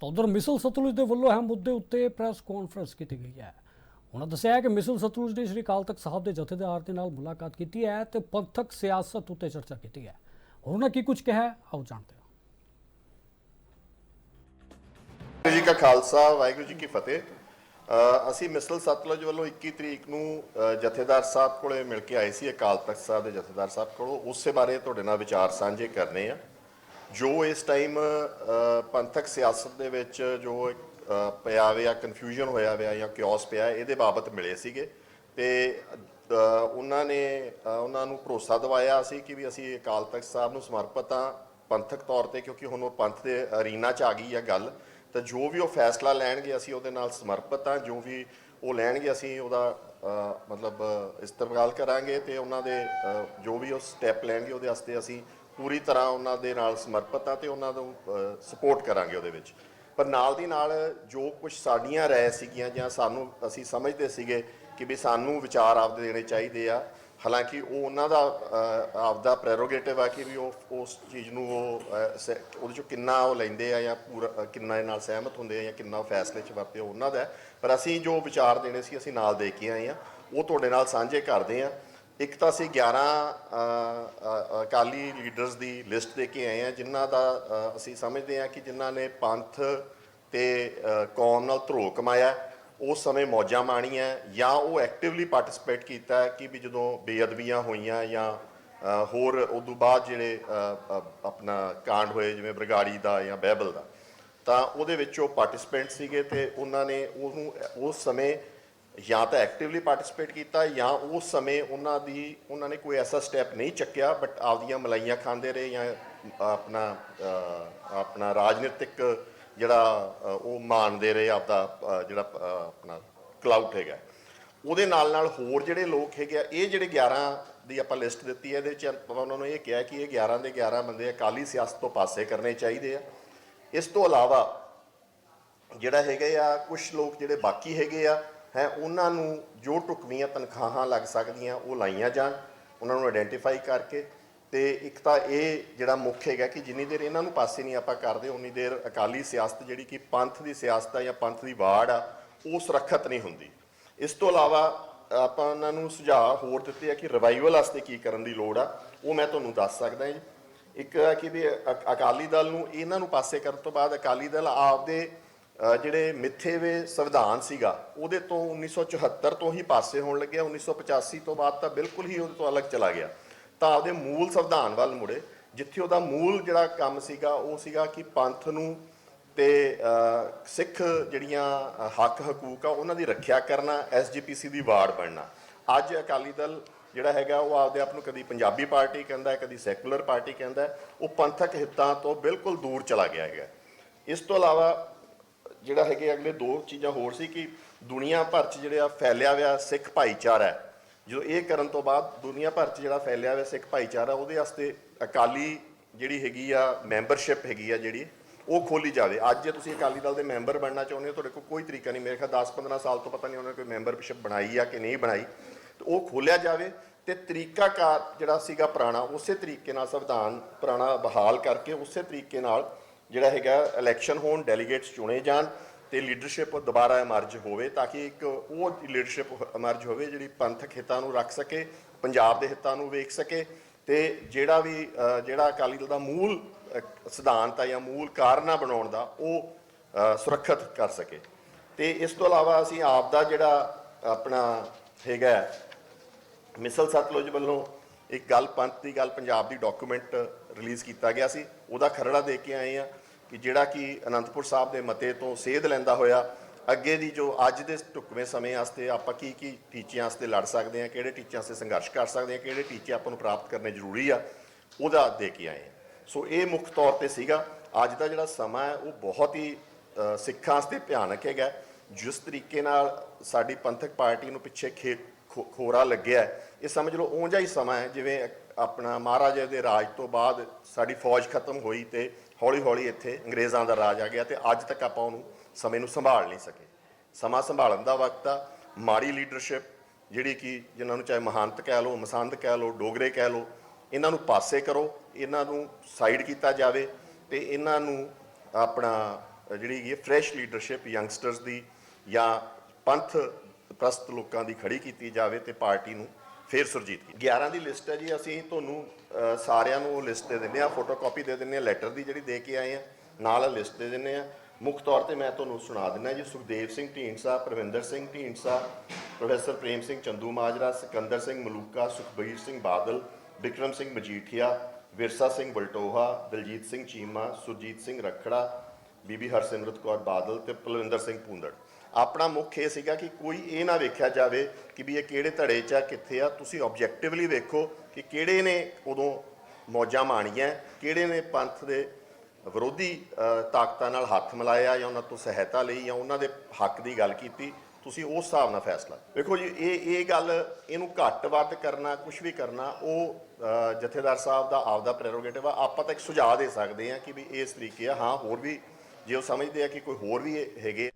ਤਾਂ ਉਧਰ ਮਿਸਲ ਸਤਲੁਜ ਦੇ ਵੱਲੋਂ ਅਹਿਮ ਮੁੱਦੇ ਉੱਤੇ ਪ੍ਰੈਸ ਕਾਨਫਰੰਸ ਕੀਤੀ ਗਈ ਹੈ। ਉਹਨਾਂ ਦੱਸਿਆ ਕਿ ਮਿਸਲ ਸਤਲੁਜ ਨੇ ਸ਼੍ਰੀ ਅਕਾਲ ਤਖਤ ਸਾਹਿਬ ਦੇ ਜਥੇਦਾਰ ਦੇ ਨਾਲ ਮੁਲਾਕਾਤ ਕੀਤੀ ਹੈ ਤੇ ਪੰਥਕ ਸਿਆਸਤ ਉੱਤੇ ਚਰਚਾ ਕੀਤੀ ਹੈ। ਉਹਨਾਂ ਕੀ ਕੁਝ ਕਿਹਾ ਆਓ ਜਾਣਦੇ ਹਾਂ। ਵਾਹਿਗੁਰੂ ਜੀ ਕਾ ਖਾਲਸਾ, ਵਾਹਿਗੁਰੂ ਜੀ ਕੀ ਫਤਿਹ। ਅਸੀਂ ਮਿਸਲ ਸਤਲੁਜ ਵੱਲੋਂ 21 ਤਰੀਕ ਨੂੰ ਜਥੇਦਾਰ ਸਾਹਿਬ ਕੋਲੇ ਮਿਲ ਕੇ ਆਏ ਸੀ ਅਕਾਲ ਤਖਤ ਸਾਹਿਬ ਦੇ ਜਥੇਦਾਰ ਸਾਹਿਬ ਕੋਲੋਂ। ਉਸੇ ਬਾਰੇ ਤੁਹਾਡੇ ਨਾਲ ਵਿਚਾਰ ਸਾਂਝੇ ਕਰਨੇ ਆ। ਜੋ ਇਸ ਟਾਈਮ ਪੰਥਕ ਸਿਆਸਤ ਦੇ ਵਿੱਚ ਜੋ ਪਿਆ ਹੋਇਆ ਕਨਫਿਊਜ਼ਨ ਹੋਇਆ ਹੋਇਆ ਜਾਂ ਕਿਓਸ ਪਿਆ, ਇਹਦੇ ਬਾਬਤ ਮਿਲੇ ਸੀਗੇ। ਤੇ ਉਹਨਾਂ ਨੇ ਉਹਨਾਂ ਨੂੰ ਭਰੋਸਾ ਦਿਵਾਇਆ ਸੀ ਕਿ ਵੀ ਅਸੀਂ ਅਕਾਲ ਤਖਤ ਸਾਹਿਬ ਨੂੰ ਸਮਰਪਿਤ ਹਾਂ ਪੰਥਕ ਤੌਰ ਤੇ, ਕਿਉਂਕਿ ਹੁਣ ਉਹ ਪੰਥ ਦੇ ਅਰੀਨਾ 'ਚ ਆ ਗਈ ਆ ਗੱਲ। ਤਾਂ ਜੋ ਵੀ ਉਹ ਫੈਸਲਾ ਲੈਣਗੇ, ਅਸੀਂ ਉਹਦੇ ਨਾਲ ਸਮਰਪਿਤ ਹਾਂ। ਜੋ ਵੀ ਉਹ ਲੈਣਗੇ, ਅਸੀਂ ਉਹਦਾ ਮਤਲਬ ਇਸਤੇਮਾਲ ਕਰਾਂਗੇ ਤੇ ਉਹਨਾਂ ਦੇ ਜੋ ਵੀ ਉਹ ਸਟੈਪ ਲੈਣਗੇ, ਉਹਦੇ ਵਾਸਤੇ ਅਸੀਂ ਪੂਰੀ ਤਰ੍ਹਾਂ ਉਹਨਾਂ ਦੇ ਨਾਲ ਸਮਰਪਿਤ ਆ ਤੇ ਉਹਨਾਂ ਨੂੰ ਸਪੋਰਟ ਕਰਾਂਗੇ ਉਹਦੇ ਵਿੱਚ। ਪਰ ਨਾਲ ਦੀ ਨਾਲ ਜੋ ਕੁਝ ਸਾਡੀਆਂ ਰਾਏ ਸੀਗੀਆਂ ਜਾਂ ਸਾਨੂੰ, ਅਸੀਂ ਸਮਝਦੇ ਸੀਗੇ ਕਿ ਵੀ ਸਾਨੂੰ ਵਿਚਾਰ ਆਪਦੇ ਦੇਣੇ ਚਾਹੀਦੇ ਆ, ਹਾਲਾਂਕਿ ਉਹ ਉਹਨਾਂ ਦਾ ਆਪਦਾ ਪ੍ਰੈਰੋਗੇਟਿਵ ਆ ਕਿ ਵੀ ਉਹ, ਉਸ ਚੀਜ਼ ਨੂੰ ਉਹ ਸ- ਉਹਦੇ ਚੋਂ ਕਿੰਨਾ ਉਹ ਲੈਂਦੇ ਆ ਜਾਂ ਪੂਰਾ ਕਿੰਨਾ ਇਹ ਨਾਲ ਸਹਿਮਤ ਹੁੰਦੇ ਆ ਜਾਂ ਕਿੰਨਾ ਉਹ ਫੈਸਲੇ 'ਚ ਵਰਤੇ ਉਹਨਾਂ ਦਾ। ਪਰ ਅਸੀਂ ਜੋ ਵਿਚਾਰ ਦੇਣੇ ਸੀ, ਅਸੀਂ ਨਾਲ ਦੇ ਕੇ ਆਏ ਆ। ਉਹ ਤੁਹਾਡੇ ਨਾਲ ਸਾਂਝੇ ਕਰਦੇ ਆ। ਇੱਕ ਤਾਂ ਅਸੀਂ 11 ਅਕਾਲੀ ਲੀਡਰਸ ਦੀ ਲਿਸਟ ਦੇ ਕੇ ਆਏ ਆ ਜਿਨ੍ਹਾਂ ਦਾ ਅਸੀਂ ਸਮਝਦੇ ਆ ਕਿ ਜਿਨ੍ਹਾਂ ਨੇ ਪੰਥ ਤੇ ਕੌਮ ਨਾਲ ਧਰੋ ਕਮਾਇਆ ਉਸ ਸਮੇਂ ਮੌਜਾਂ ਮਾਣੀਆਂ, ਜਾਂ ਉਹ ਐਕਟਿਵਲੀ ਪਾਰਟਿਸਿਪੇਟ ਕੀਤਾ ਕਿ ਵੀ ਜਦੋਂ ਬੇਅਦਬੀਆਂ ਹੋਈਆਂ ਜਾਂ ਹੋਰ ਉਦੋਂ ਬਾਅਦ ਜਿਹੜੇ ਆਪਣਾ ਕਾਂਡ ਹੋਏ, ਜਿਵੇਂ ਬਰਗਾੜੀ ਦਾ ਜਾਂ ਬਹਿਬਲ ਦਾ, ਤਾਂ ਉਹਦੇ ਵਿੱਚ ਉਹ ਪਾਰਟਿਸਿਪੈਂਟ ਸੀਗੇ ਤੇ ਉਹਨਾਂ ਨੇ ਉਹਨੂੰ, ਉਸ ਸਮੇਂ ਜਾਂ ਤਾਂ ਐਕਟਿਵਲੀ ਪਾਰਟਿਸਿਪੇਟ ਕੀਤਾ ਜਾਂ ਉਸ ਸਮੇਂ ਉਹਨਾਂ ਦੀ, ਉਹਨਾਂ ਨੇ ਕੋਈ ਐਸਾ ਸਟੈਪ ਨਹੀਂ ਚੱਕਿਆ ਬਟ ਆਪਦੀਆਂ ਮਲਾਈਆਂ ਖਾਂਦੇ ਰਹੇ ਜਾਂ ਆਪਣਾ ਆਪਣਾ ਰਾਜਨੀਤਿਕ ਜਿਹੜਾ ਉਹ ਮਾਣਦੇ ਰਹੇ ਆਪਦਾ ਜਿਹੜਾ ਆਪਣਾ ਕਲਾਊਟ ਹੈਗਾ। ਉਹਦੇ ਨਾਲ ਨਾਲ ਹੋਰ ਜਿਹੜੇ ਲੋਕ ਹੈਗੇ ਆ, ਇਹ ਜਿਹੜੇ 11 ਦੀ ਆਪਾਂ ਲਿਸਟ ਦਿੱਤੀ ਹੈ ਇਹਦੇ ਵਿੱਚ ਉਹਨਾਂ ਨੂੰ ਇਹ ਕਿਹਾ ਕਿ ਇਹ 11 ਦੇ 11 ਬੰਦੇ ਅਕਾਲੀ ਸਿਆਸਤ ਤੋਂ ਪਾਸੇ ਕਰਨੇ ਚਾਹੀਦੇ ਆ। ਇਸ ਤੋਂ ਇਲਾਵਾ ਜਿਹੜਾ ਹੈਗੇ ਆ ਕੁਝ ਲੋਕ ਜਿਹੜੇ ਬਾਕੀ ਹੈਗੇ ਆ ਹੈ, ਉਹਨਾਂ ਨੂੰ ਜੋ ਟੁਕਵੀਆਂ ਤਨਖਾਹਾਂ ਲੱਗ ਸਕਦੀਆਂ, ਉਹ ਲਾਈਆਂ ਜਾਣ, ਉਹਨਾਂ ਨੂੰ ਆਇਡੈਂਟੀਫਾਈ ਕਰਕੇ। ਤੇ ਇੱਕ ਤਾਂ ਇਹ ਜਿਹੜਾ ਮੁੱਖ ਹੈਗਾ ਕਿ ਜਿੰਨੀ ਦੇਰ ਇਹਨਾਂ ਨੂੰ ਪਾਸੇ ਨਹੀਂ ਆਪਾਂ ਕਰਦੇ, ਉਨੀ ਦੇਰ ਅਕਾਲੀ ਸਿਆਸਤ ਜਿਹੜੀ ਕਿ ਪੰਥ ਦੀ ਸਿਆਸਤ ਆ ਜਾਂ ਪੰਥ ਦੀ ਵਾੜ ਆ, ਉਹ ਸੁਰੱਖਿਅਤ ਨਹੀਂ ਹੁੰਦੀ। ਇਸ ਤੋਂ ਇਲਾਵਾ ਆਪਾਂ ਉਹਨਾਂ ਨੂੰ ਸੁਝਾਅ ਹੋਰ ਦਿੱਤੇ ਆ ਕਿ ਰਿਵਾਈਵਲ ਵਾਸਤੇ ਕੀ ਕਰਨ ਦੀ ਲੋੜ ਆ, ਉਹ ਮੈਂ ਤੁਹਾਨੂੰ ਦੱਸ ਸਕਦਾ ਜੀ। ਇੱਕ ਕਿ ਵੀ ਅਕ- ਅਕਾਲੀ ਦਲ ਨੂੰ ਇਹਨਾਂ ਨੂੰ ਪਾਸੇ ਕਰਨ ਤੋਂ ਬਾਅਦ ਅਕਾਲੀ ਦਲ ਆਪਦੇ ਜਿਹੜੇ ਮਿੱਥੇਵੇ ਸੰਵਿਧਾਨ ਸੀਗਾ, ਉਹਦੇ ਤੋਂ 1974 ਤੋਂ ਹੀ ਪਾਸੇ ਹੋਣ ਲੱਗਿਆ 1985 ਤੋਂ ਬਾਅਦ ਤਾਂ ਬਿਲਕੁਲ ਹੀ ਉਹਦੇ ਤੋਂ ਅਲੱਗ ਚਲਾ ਗਿਆ। ਤਾਂ ਆਪਦੇ ਮੂਲ ਸੰਵਿਧਾਨ ਵੱਲ ਮੁੜੇ, ਜਿੱਥੇ ਉਹਦਾ ਮੂਲ ਜਿਹੜਾ ਕੰਮ ਸੀਗਾ, ਉਹ ਸੀਗਾ ਕਿ ਪੰਥ ਨੂੰ ਤੇ ਸਿੱਖ ਜਿਹੜੀਆਂ ਹੱਕ ਹਕੂਕ ਆ, ਉਹਨਾਂ ਦੀ ਰੱਖਿਆ ਕਰਨਾ ਐਸਜੀਪੀਸੀ ਦੀ ਵਾਰਡ ਬਣਨਾ। ਅੱਜ ਅਕਾਲੀ ਦਲ ਜਿਹੜਾ ਹੈਗਾ, ਉਹ ਆਪਦੇ ਆਪ ਨੂੰ ਕਦੀ ਪੰਜਾਬੀ ਪਾਰਟੀ ਕਹਿੰਦਾ ਹੈ, ਕਦੀ ਸੈਕੂਲਰ ਪਾਰਟੀ ਕਹਿੰਦਾ ਉਹ ਪੰਥਕ ਹਿੱਤਾਂ ਤੋਂ ਬਿਲਕੁਲ ਦੂਰ ਚਲਾ ਗਿਆ ਹੈਗਾ। ਇਸ ਤੋਂ ਇਲਾਵਾ ਜਿਹੜਾ ਹੈਗੇ ਅਗਲੇ ਦੋ ਚੀਜ਼ਾਂ ਹੋਰ ਸੀ ਕਿ ਦੁਨੀਆ ਭਰ 'ਚ ਜਿਹੜਾ ਫੈਲਿਆ ਹੋਇਆ ਸਿੱਖ ਭਾਈਚਾਰਾ ਹੈ। ਜਦੋਂ ਇਹ ਕਰਨ ਤੋਂ ਬਾਅਦ ਦੁਨੀਆ ਭਰ 'ਚ ਜਿਹੜਾ ਫੈਲਿਆ ਹੋਇਆ ਸਿੱਖ ਭਾਈਚਾਰਾ, ਉਹਦੇ ਵਾਸਤੇ ਅਕਾਲੀ ਜਿਹੜੀ ਹੈਗੀ ਆ ਮੈਂਬਰਸ਼ਿਪ ਹੈਗੀ ਆ ਜਿਹੜੀ, ਉਹ ਖੋਲੀ ਜਾਵੇ। ਅੱਜ ਜੇ ਤੁਸੀਂ ਅਕਾਲੀ ਦਲ ਦੇ ਮੈਂਬਰ ਬਣਨਾ ਚਾਹੁੰਦੇ ਹੋ, ਤੁਹਾਡੇ ਕੋਲ ਕੋਈ ਤਰੀਕਾ ਨਹੀਂ। ਮੇਰੇ ਖਿਆਲ 10-15 ਸਾਲ ਤੋਂ ਪਤਾ ਨਹੀਂ ਉਹਨਾਂ ਨੇ ਕੋਈ ਮੈਂਬਰਸ਼ਿਪ ਬਣਾਈ ਆ ਕਿ ਨਹੀਂ ਬਣਾਈ। ਤੇ ਉਹ ਖੋਲਿਆ ਜਾਵੇ ਤੇ ਤਰੀਕਾਕਾਰ ਜਿਹੜਾ ਸੀਗਾ ਪੁਰਾਣਾ, ਉਸੇ ਤਰੀਕੇ ਨਾਲ ਸੰਵਿਧਾਨ ਪੁਰਾਣਾ ਬਹਾਲ ਕਰਕੇ ਉਸੇ ਤਰੀਕੇ ਨਾਲ ਜਿਹੜਾ ਹੈਗਾ ਇਲੈਕਸ਼ਨ ਹੋਣ ਡੈਲੀਗੇਟਸ ਚੁਣੇ ਜਾਣ ਤੇ ਲੀਡਰਸ਼ਿਪ ਦੁਬਾਰਾ ਇਮਰਜ ਹੋਵੇ ਤਾਂ ਕਿ ਇੱਕ ਉਹ ਲੀਡਰਸ਼ਿਪ ਇਮਰਜ ਹੋਵੇ ਜਿਹੜੀ ਪੰਥਕ ਹਿੱਤਾਂ ਨੂੰ ਰੱਖ ਸਕੇ, ਪੰਜਾਬ ਦੇ ਹਿੱਤਾਂ ਨੂੰ ਵੇਖ ਸਕੇ ਤੇ ਜਿਹੜਾ ਵੀ ਜਿਹੜਾ ਅਕਾਲੀ ਦਲ ਦਾ ਮੂਲ ਸਿਧਾਂਤ ਆ ਜਾਂ ਮੂਲ ਕਾਰਨਾ ਬਣਾਉਣ ਦਾ ਉਹ ਸੁਰੱਖਿਅਤ ਕਰ ਸਕੇ। ਤੇ ਇਸ ਤੋਂ ਇਲਾਵਾ ਅਸੀਂ ਆਪ ਦਾ ਜਿਹੜਾ ਆਪਣਾ ਹੈਗਾ ਮਿਸਲ ਸਤਲੁਜ ਵੱਲੋਂ ਇੱਕ ਗੱਲ ਪੰਥ ਦੀ ਗੱਲ ਪੰਜਾਬ ਦੀ ਡਾਕੂਮੈਂਟ ਰਿਲੀਜ਼ ਕੀਤਾ ਗਿਆ ਸੀ। ਉਹਦਾ ਖਰੜਾ ਦੇ ਕੇ ਆਏ ਆ ਕਿ ਜਿਹੜਾ ਕਿ ਅਨੰਦਪੁਰ ਸਾਹਿਬ ਦੇ ਮਤੇ ਤੋਂ ਸੇਧ ਲੈਂਦਾ ਹੋਇਆ ਅੱਗੇ ਦੀ ਜੋ ਅੱਜ ਦੇ ਢੁਕਵੇਂ ਸਮੇਂ ਵਾਸਤੇ ਆਪਾਂ ਕੀ ਕੀ ਟੀਚਿਆਂ ਵਾਸਤੇ ਲੜ ਸਕਦੇ ਆ ਕਿਹੜੇ ਟੀਚਿਆਂ ਵਾਸਤੇ ਸੰਘਰਸ਼ ਕਰ ਸਕਦੇ ਆ ਕਿਹੜੇ ਟੀਚੇ ਆਪਾਂ ਨੂੰ ਪ੍ਰਾਪਤ ਕਰਨੇ ਜ਼ਰੂਰੀ ਆ ਉਹਦਾ ਦੇ ਕੇ ਆਏ ਸੋ ਇਹ ਮੁੱਖ ਤੌਰ ਤੇ ਸੀਗਾ। ਅੱਜ ਦਾ ਜਿਹੜਾ ਸਮਾਂ ਹੈ ਉਹ ਬਹੁਤ ਹੀ ਅ, ਸਿੱਖਾਂ ਵਾਸਤੇ ਭਿਆਨਕ ਹੈਗਾ। ਜਿਸ ਤਰੀਕੇ ਨਾਲ ਸਾਡੀ ਪੰਥਕ ਪਾਰਟੀ ਨੂੰ ਪਿੱਛੇ ਖੇ ਖੋਰਾ ਲੱਗਿਆ ਇਹ ਸਮਝ ਲਓ, ਉਂਝਾ ਹੀ ਸਮਾਂ ਹੈ, ਜਿਵੇਂ ਆਪਣਾ ਮਹਾਰਾਜਾ ਦੇ ਰਾਜ ਤੋਂ ਬਾਅਦ ਸਾਡੀ ਫੌਜ ਖਤਮ ਹੋਈ ਤੇ ਹੌਲੀ ਹੌਲੀ ਇੱਥੇ ਅੰਗਰੇਜ਼ਾਂ ਦਾ ਰਾਜ ਆ ਗਿਆ ਤੇ ਅੱਜ ਤੱਕ ਆਪਾਂ ਉਹਨੂੰ ਸਮੇਂ ਨੂੰ ਸੰਭਾਲ ਨਹੀਂ ਸਕੇ। ਸਮਾਂ ਸੰਭਾਲਣ ਦਾ ਵਕਤ ਆ, ਮਾੜੀ ਲੀਡਰਸ਼ਿਪ ਜਿਹੜੀ ਕਿ ਜਿਨ੍ਹਾਂ ਨੂੰ ਚਾਹੇ ਮਹਾਨਤ ਕਹਿ ਲਓ, ਮਸੰਦ ਕਹਿ ਲਓ, ਡੋਗਰੇ ਕਹਿ ਲਓ, ਇਹਨਾਂ ਨੂੰ ਪਾਸੇ ਕਰੋ, ਇਹਨਾਂ ਨੂੰ ਸਾਈਡ ਕੀਤਾ ਜਾਵੇ ਤੇ ਇਹਨਾਂ ਨੂੰ ਆਪਣਾ ਜਿਹੜੀ ਹੈਗੀ ਫਰੈਸ਼ ਲੀਡਰਸ਼ਿਪ ਯੰਗਸਟਰਸ ਦੀ ਜਾਂ ਪੰਥ ਪ੍ਰਸਤ ਲੋਕਾਂ ਦੀ ਖੜੀ ਕੀਤੀ ਜਾਵੇ ਤੇ ਪਾਰਟੀ ਨੂੰ ਫੇਰ ਸੁਰਜੀਤ ਕੀਤੀ 11 ਦੀ ਲਿਸਟ ਹੈ ਜੀ, ਅਸੀਂ ਤੁਹਾਨੂੰ ਸਾਰਿਆਂ ਨੂੰ ਉਹ ਲਿਸਟ ਦੇ ਦਿੰਦੇ ਆ ਫੋਟੋਕਾਪੀ ਦੇ ਦਿੰਦੇ ਆ ਲੈਟਰ ਦੀ ਜਿਹੜੀ ਦੇ ਕੇ ਆਏ ਆ ਨਾਲ ਲਿਸਟ ਦੇ ਦਿੰਦੇ ਆ ਮੁੱਖ ਤੌਰ ਤੇ ਮੈਂ ਤੁਹਾਨੂੰ ਸੁਣਾ ਦਿੰਦਾ ਜੀ, ਸੁਖਦੇਵ ਸਿੰਘ ਢੀਂਡਸਾ, ਪ੍ਰਵਿੰਦਰ ਸਿੰਘ ਢੀਂਡਸਾ, ਪ੍ਰੋਫੈਸਰ ਪ੍ਰੇਮ ਸਿੰਘ ਚੰਦੂ ਮਾਜਰਾ, ਸਿਕੰਦਰ ਸਿੰਘ ਮਲੂਕਾ, ਸੁਖਬੀਰ ਸਿੰਘ ਬਾਦਲ, ਵਿਕਰਮ ਸਿੰਘ ਮਜੀਠੀਆ, ਵਿਰਸਾ ਸਿੰਘ ਬਲਟੋਹਾ, ਦਲਜੀਤ ਸਿੰਘ ਚੀਮਾ, ਸੁਰਜੀਤ ਸਿੰਘ ਰਖੜਾ ਬੀਬੀ ਹਰਸਿਮਰਤ ਕੌਰ ਬਾਦਲ ਤੇ ਪਲਵਿੰਦਰ ਸਿੰਘ ਪੂੰਦੜ। ਆਪਣਾ ਮੁੱਖ ਇਹ ਸੀਗਾ ਕਿ ਕੋਈ ਇਹ ਨਾ ਵੇਖਿਆ ਜਾਵੇ ਕਿ ਵੀ ਇਹ ਕਿਹੜੇ ਧੜੇ 'ਚ ਆ, ਕਿੱਥੇ ਆ। ਤੁਸੀਂ ਆਬਜੈਕਟਿਵਲੀ ਵੇਖੋ ਕਿ ਕਿਹੜੇ ਨੇ ਉਦੋਂ ਮੌਜਾਂ ਮਾਣੀਆਂ, ਕਿਹੜੇ ਨੇ ਪੰਥ ਦੇ ਵਿਰੋਧੀ ਤਾਕਤਾਂ ਨਾਲ ਹੱਥ ਮਿਲਾਇਆ ਜਾਂ ਉਹਨਾਂ ਤੋਂ ਸਹਾਇਤਾ ਲਈ ਜਾਂ ਉਹਨਾਂ ਦੇ ਹੱਕ ਦੀ ਗੱਲ ਕੀਤੀ। ਤੁਸੀਂ ਉਸ ਹਿਸਾਬ ਨਾਲ ਫੈਸਲਾ। ਵੇਖੋ ਜੀ, ਇਹ ਇਹ ਗੱਲ ਇਹਨੂੰ ਘੱਟ ਵੱਧ ਕਰਨਾ ਕੁਝ ਵੀ ਕਰਨਾ, ਉਹ ਜਥੇਦਾਰ ਸਾਹਿਬ ਦਾ ਆਪਦਾ ਪ੍ਰੈਰੋਗੇਟਿਵ ਆ। ਆਪਾਂ ਤਾਂ ਇੱਕ ਸੁਝਾਅ ਦੇ ਸਕਦੇ ਹਾਂ ਕਿ ਵੀ ਇਸ ਤਰੀਕੇ ਆ। ਹਾਂ, ਹੋਰ ਵੀ ਜੇ ਉਹ ਸਮਝਦੇ ਆ ਕਿ ਕੋਈ ਹੋਰ ਵੀ ਹੈਗੇ